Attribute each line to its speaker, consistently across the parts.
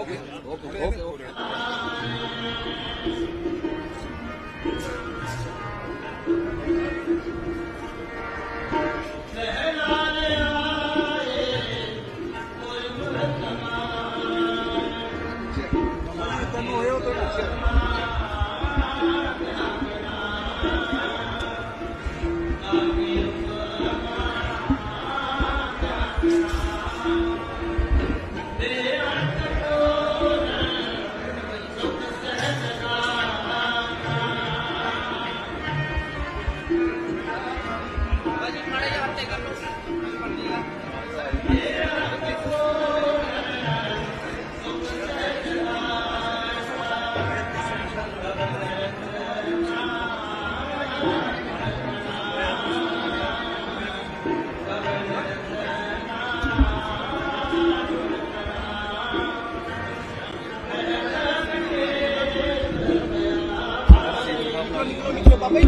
Speaker 1: Okay okay okay okay
Speaker 2: ਇੱਧਰ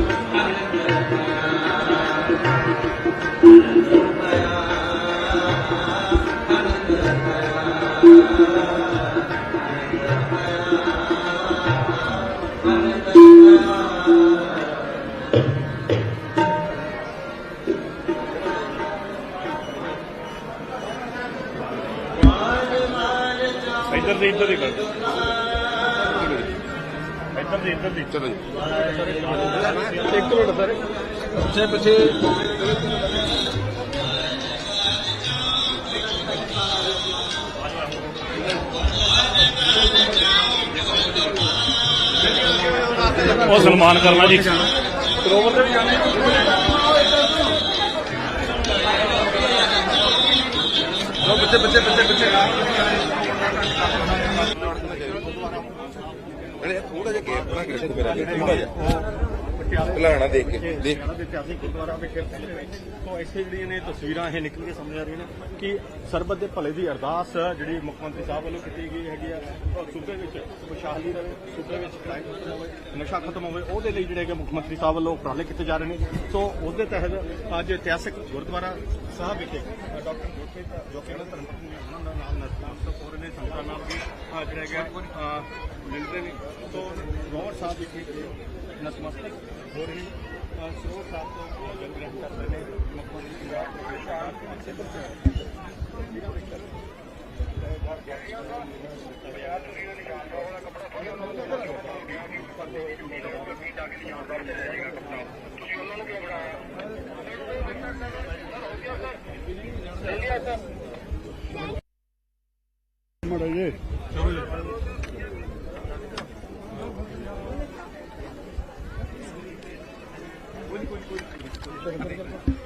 Speaker 2: ਦੀ ਇੱਧਰ ਦੀ ਕਰ ਇੱਧਰ ਦੀ ਇੱਧਰ ਦੀ
Speaker 1: ਚਲੋ ਜੀ।
Speaker 2: ਇੱਕ ਮਿੰਟ ਸਰ।
Speaker 1: ਪਿੱਛੇ ਪਿੱਛੇ।
Speaker 2: ਉਹ ਸਨਮਾਨ ਕਰਨਾ ਜੀ। ਸਰੋਵਰ ਤੇ ਵੀ ਜਾਣੇ
Speaker 1: ਪਿੱਛੇ ਪਿੱਛੇ ਪਿੱਛੇ ਅਰੇ ਥੋੜਾ ਜਿਹਾ ਕੇਪ ਬਣਾ ਕੇ ਰੱਖੋ ਮੇਰਾ ਥੋੜਾ ਜਿਹਾ। ਭਲਾਣਾ ਦੇਖ ਕੇ ਦੇਖ।
Speaker 2: ਦੇ ਇਤਿਹਾਸਿਕ ਗੁਰਦੁਆਰਾ ਵਿਖੇ ਤੋਂ ਇੱਥੇ ਜਿਹੜੀਆਂ ਨੇ ਤਸਵੀਰਾਂ ਇਹ ਨਿਕਲ ਕੇ ਸਾਹਮਣੇ ਆ ਰਹੀਆਂ ਨੇ ਕਿ ਸਰਬਤ ਦੇ ਭਲੇ ਦੀ ਅਰਦਾਸ ਜਿਹੜੀ ਮੁੱਖ ਮੰਤਰੀ ਸਾਹਿਬ ਵੱਲੋਂ ਕੀਤੀ ਗਈ ਹੈਗੀ ਆ ਸੂਬੇ ਵਿੱਚ ਖੁਸ਼ਹਾਲੀ ਰਹੇ ਸੂਬੇ ਵਿੱਚ ਕ੍ਰਾਈਮ ਖਤਮ ਹੋਵੇ ਨਸ਼ਾ ਖਤਮ ਹੋਵੇ ਉਹਦੇ ਲਈ ਜਿਹੜੇ ਕਿ ਮੁੱਖ ਮੰਤਰੀ ਸਾਹਿਬ ਵੱਲੋਂ ਉਪਰਾਲੇ ਕੀਤੇ ਜਾ ਰਹੇ ਨੇ। ਸੋ ਉਹਦੇ ਤਹਿਤ ਅੱਜ ਇਤਿਹਾਸਿਕ ਗੁਰਦੁਆਰਾ ਸਾਹਿਬ ਵਿਖੇ ਡਾਕਟਰ ਗੁਰਪ੍ਰੀਤ ਜੋ ਕਿ ਇਹਨਾਂ ਧਰਮ ਪਤਨੀ ਨੇ ਉਹਨਾਂ ਦਾ ਨਾਮ ਨਤਮਸਤਕ ਹੋ ਰਹੇ ਨੇ ਨਾਲ ਵੀ ਜਿਹੜਾ ਹੈਗਾ ਮਿਲਦੇ ਨੇ। ਸੋ ਰੋਹਰ ਸਾਹਿਬ ਵਿਖੇ ਨਤਮਸਤਕ ਹੋ ਰਹੇ ਸਰੋਵਰ ਸਾਹਿਬ ਤੋਂ ਜਲ ਗ੍ਰਹਿਣ ਕਰ ਰਹੇ ਨੇ ਮੁੱਖ ਮੰਤਰੀ ਪੰਜਾਬ ਦੇ ਵਿਸ਼ਾਲ করে করে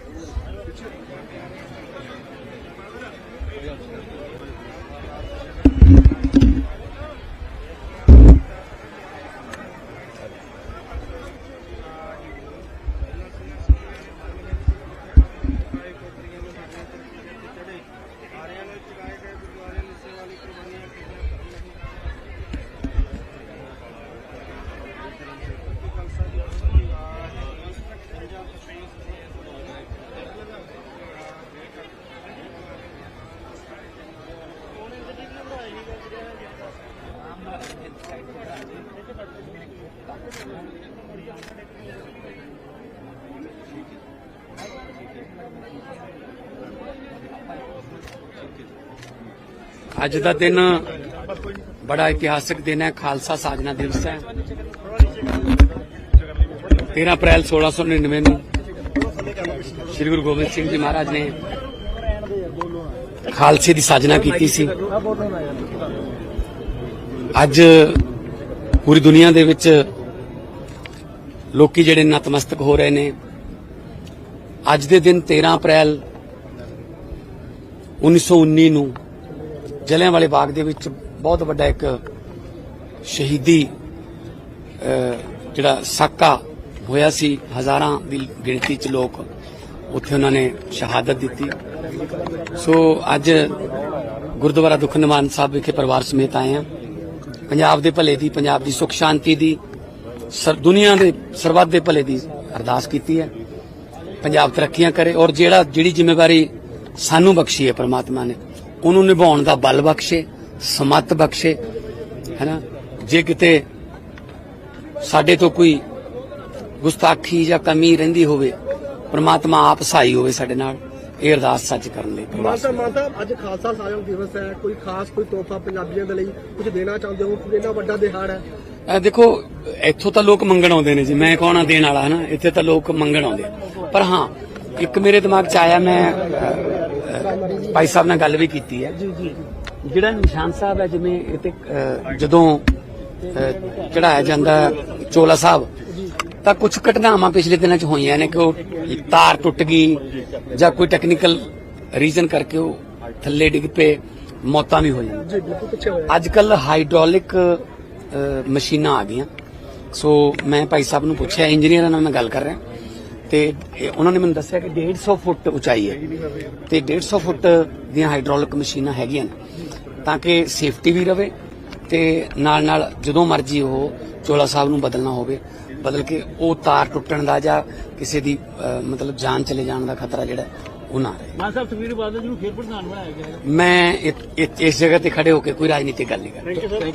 Speaker 3: ਅੱਜ ਦਾ ਦਿਨ ਬੜਾ ਇਤਿਹਾਸਕ ਦਿਨ ਹੈ, ਖਾਲਸਾ ਸਾਜਨਾ ਦਿਵਸ ਹੈ। 13 ਅਪ੍ਰੈਲ 1699 ਨੂੰ ਸ੍ਰੀ ਗੁਰੂ ਗੋਬਿੰਦ ਸਿੰਘ ਜੀ ਮਹਾਰਾਜ ਨੇ ਖਾਲਸੇ ਦੀ ਸਾਜਨਾ ਕੀਤੀ ਸੀ। ਅੱਜ ਪੂਰੀ ਦੁਨੀਆ ਦੇ ਵਿੱਚ ਲੋਕੀ ਜਿਹੜੇ ਨਤਮਸਤਕ ਹੋ ਰਹੇ ਨੇ। ਅੱਜ ਦੇ ਦਿਨ 13 ਅਪ੍ਰੈਲ 1919 ਨੂੰ ਜਲਿਆਂਵਾਲੇ ਬਾਗ ਦੇ ਵਿੱਚ ਬਹੁਤ ਵੱਡਾ ਇੱਕ ਸ਼ਹੀਦੀ ਜਿਹੜਾ ਸਾਕਾ ਹੋਇਆ ਸੀ, ਹਜ਼ਾਰਾਂ ਦੀ ਗਿਣਤੀ ਚ ਲੋਕ ਉੱਥੇ ਉਹਨਾਂ ਨੇ ਸ਼ਹਾਦਤ ਦਿੱਤੀ। ਸੋ ਅੱਜ ਗੁਰਦੁਆਰਾ ਦੁੱਖ ਨਿਵਾਰਨ ਸਾਹਿਬ ਵਿਖੇ ਪਰਿਵਾਰ ਸਮੇਤ ਆਏ ਆ ਪੰਜਾਬ ਦੇ ਭਲੇ ਦੀ, ਪੰਜਾਬ ਦੀ ਸੁਖ ਸ਼ਾਂਤੀ ਦੀ, ਸਰ, ਦੁਨੀਆ ਦੇ ਸਰਬੱਤ ਦੇ ਭਲੇ ਦੀ ਅਰਦਾਸ ਕੀਤੀ ਹੈ। ਪੰਜਾਬ ਤਰੱਕੀਆਂ ਕਰੇ ਔਰ ਜਿਹੜਾ, ਜਿਹੜੀ ਜ਼ਿੰਮੇਵਾਰੀ ਸਾਨੂੰ ਬਖਸ਼ੀ ਹੈ ਪ੍ਰਮਾਤਮਾ ਨੇ ਉਹਨੂੰ ਨਿਭਾਉਣ ਦਾ ਬਲ ਬਖਸ਼ੇ ਸਮਤ ਬਖਸ਼ੇ ਹੈਨਾ ਜੇ ਕਿਤੇ ਸਾਡੇ ਤੋਂ ਕੋਈ ਗੁਸਤਾਖੀ ਜਾਂ ਕਮੀ ਰਹਿੰਦੀ ਹੋਵੇ ਪ੍ਰਮਾਤਮਾ ਆਪ ਸਹਾਈ ਹੋਵੇ ਸਾਡੇ ਨਾਲ ਇਹ ਅਰਦਾਸ ਸੱਚ ਕਰਨ ਲਈ
Speaker 4: ਮਾਤਾ ਮਾਤਾ ਅੱਜ ਖਾਲਸਾ ਸਾਜਮ ਦਿਵਸ ਹੈ। ਕੋਈ ਖਾਸ ਕੋਈ ਤੋਹਫਾ ਪੰਜਾਬੀਆਂ ਦੇ ਲਈ ਕੁਝ ਦੇਣਾ ਚਾਹੁੰਦੇ ਹੋ? ਕਿ ਇੰਨਾ ਵੱਡਾ ਦਿਹਾੜਾ ਹੈ।
Speaker 3: ਇਹ ਦੇਖੋ ਇੱਥੋਂ ਤਾਂ ਲੋਕ ਮੰਗਣ ਆਉਂਦੇ ਨੇ ਜੀ। ਮੈਂ ਕੌਣ ਆ ਦੇਣ ਵਾਲਾ ਹਨਾ ਇੱਥੇ ਤਾਂ ਲੋਕ ਮੰਗਣ ਆਉਂਦੇ। ਪਰ ਹਾਂ ਇੱਕ ਮੇਰੇ ਦਿਮਾਗ 'ਚ ਆਇਆ ਮੈਂ ਭਾਈ ਸਾਹਿਬ ਨਾਲ ਗੱਲ ਵੀ ਕੀਤੀ ਹੈ।
Speaker 4: ਜੀ ਜੀ
Speaker 3: ਜਿਹੜਾ ਨਿਸ਼ਾਨ ਸਾਹਿਬ ਹੈ ਜਿਵੇਂ ਇਹ ਤੇ ਜਦੋਂ ਚੜਾਇਆ ਜਾਂਦਾ ਚੋਲਾ ਸਾਹਿਬ ਤਾਂ ਕੁਝ ਘਟਨਾਵਾਂ ਪਿਛਲੇ ਦਿਨਾਂ 'ਚ ਹੋਈਆਂ ਨੇ ਕਿ ਉਹ ਤਾਰ ਟੁੱਟ ਗਈ ਜਾਂ ਕੋਈ ਟੈਕਨੀਕਲ ਰੀਜ਼ਨ ਕਰਕੇ ਉਹ ਥੱਲੇ ਡਿੱਗ ਪਏ ਮੌਤਾਂ ਵੀ ਹੋਈਆਂ।
Speaker 4: ਜੀ ਬਿਲਕੁਲ ਪਿੱਛੇ ਹੋਇਆ।
Speaker 3: ਅੱਜ ਕੱਲ ਹਾਈਡ੍ਰੋਲਿਕ ਮਸ਼ੀਨਾਂ ਆ ਗਈਆਂ। ਸੋ ਮੈਂ ਭਾਈ ਸਾਹਿਬ ਨੂੰ ਪੁੱਛਿਆ ਇੰਜੀਨੀਅਰਾਂ ਨਾਲ ਮੈਂ ਗੱਲ ਕਰ ਰਿਹਾ। ਤੇ ਇਹ ਉਹਨਾਂ ਨੇ ਮੈਨੂੰ ਦੱਸਿਆ ਕਿ 150 ਫੁੱਟ ਉਚਾਈ ਹੈ ਤੇ 150 ਫੁੱਟ ਦੀਆਂ ਹਾਈਡ੍ਰੋਲਿਕ ਮਸ਼ੀਨਾਂ ਹੈਗੀਆਂ ਨੇ ਤਾਂ ਕਿ ਸੇਫਟੀ ਵੀ ਰਵੇ ਤੇ ਨਾਲ ਨਾਲ ਜਦੋਂ ਮਰਜ਼ੀ ਉਹ ਚੋਲਾ ਸਾਹਿਬ ਨੂੰ ਬਦਲਣਾ ਹੋਵੇ ਬਦਲ ਕੇ ਉਹ ਤਾਰ ਟੁੱਟਣ ਦਾ ਜਾਂ ਕਿਸੇ ਦੀ ਮਤਲਬ ਜਾਨ ਚਲੇ ਜਾਣ ਦਾ ਖਤਰਾ ਜਿਹੜਾ ਉਹ ਨਾ ਰਹੇ।
Speaker 5: ਮਾਨ ਸਾਹਿਬ ਸੁਖਬੀਰ ਬਾਦਲ ਜੀ ਨੂੰ ਫੇਰ ਪ੍ਰਧਾਨ ਬਣਾਇਆ ਗਿਆ
Speaker 3: ਮੈਂ ਇਸ ਜਗ੍ਹਾ ਤੇ ਖੜੇ ਹੋ ਕੇ ਕੋਈ ਰਾਜਨੀਤਿਕ ਗੱਲ ਨਹੀਂ ਕਰ ਰਿਹਾ